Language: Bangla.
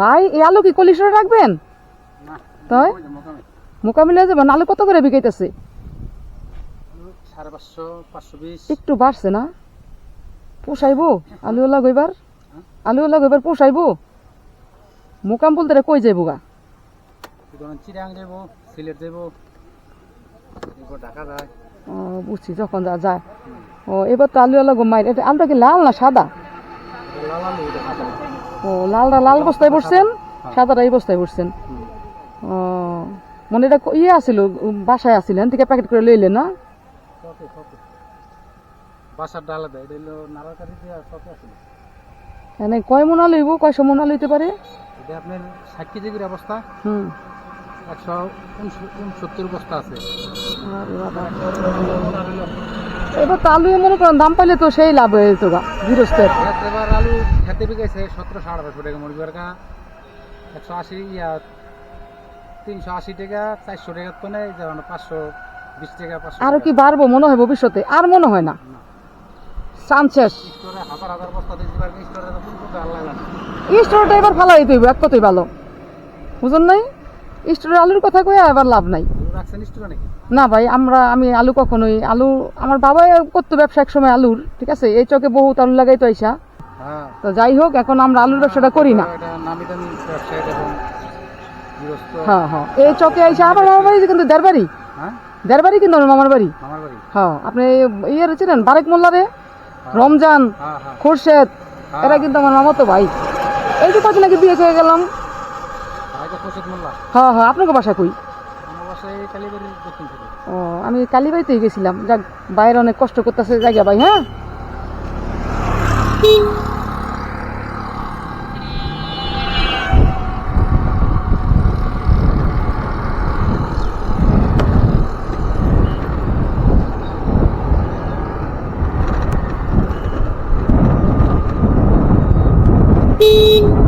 ভাই এই আলু কি কলিশরে রাখবেন? তাই? মোকাবিলা যাবেন? আলু কত করে বিকাইতেছে? একটু বাড়ছে না? পোষাইবো? আলুওয়ালা গইবার আলুওয়ালা গইবার পোষাইবো? মোকাম বলতে রে কই যাইবো গা? চিরাং সিলেট ঢাকা যায়। ও বুঝছি যখন যা যায়। ও এবার তো আলুওয়ালা গো মাইর এটা আলুটা কি লাল না সাদা? লাল আলু। ও লালটা লাল বস্তায় পড়ছেন সাদাটা এই বস্তায় পড়ছেন। ও মনে এটা ইয়ে আসিল বাসায় আসিলেন থেকে প্যাকেট করে লইলেন না? বাসার ডালা দেয় এটা হলো নাড়াকারি দিয়ে আসলে এনে কয় মন আলু হইব কয়শো মন আলু হইতে পারে? এটা আপনার ষাট কেজি করে অবস্থা হুম। একশো উনসত্তর বস্তা আছে। এবার তো আলু মনে করেন দাম পাইলে তো সেই লাভ হয়ে যেত গৃহস্থের। এবার আলু খেতে বিকেছে সতেরোশো আঠারোশো টাকা মরিবার কা একশো আশি ইয়া তিনশো আশি টাকা চারশো টাকা তো নেই যেমন পাঁচশো বিশ টাকা পাঁচশো আরও কি বাড়বো মনে হয় ভবিষ্যতে? আর মনে হয় না। চান শেষ। স্টোরে হাজার হাজার বস্তা জানে স্টোরটা এবার হইব এক কথাই ভালো। বুঝুন নাই? স্টোরের আলুর কথা কয়ে এবার লাভ নাই। রাখছেন স্টোরে নাকি? না ভাই আমরা আমি আলু কখনোই আলু আমার বাবা করতো ব্যবসা এক সময় আলুর ঠিক আছে? এই চকে বহুত আলু লাগাই তো আইসা। হ্যাঁ। তো যাই হোক এখন আমরা আলুর ব্যবসাটা করি না। হ্যাঁ হ্যাঁ। এই চকে আইসা আমার মামার বাড়ি কিন্তু দেড় বাড়ি। হ্যাঁ? কিন্তু আমার মামার বাড়ি। হ্যাঁ আপনি ইয়ে ছিলেন বারেক মোল্লারে? রমজান হ্যাঁ হ্যাঁ। খোরশেদ এরা কিন্তু আমার মামাতো ভাই। এই যে কদিন আগে বিয়ে করে গেলাম। হ্যাঁ হ্যাঁ। আপনাকে বাসা কই? ও আমি কালীবাড়িতেই গেছিলাম। যাক বাইরে অনেক কষ্ট করতেছে জায়গা ভাই হ্যাঁ? Beep.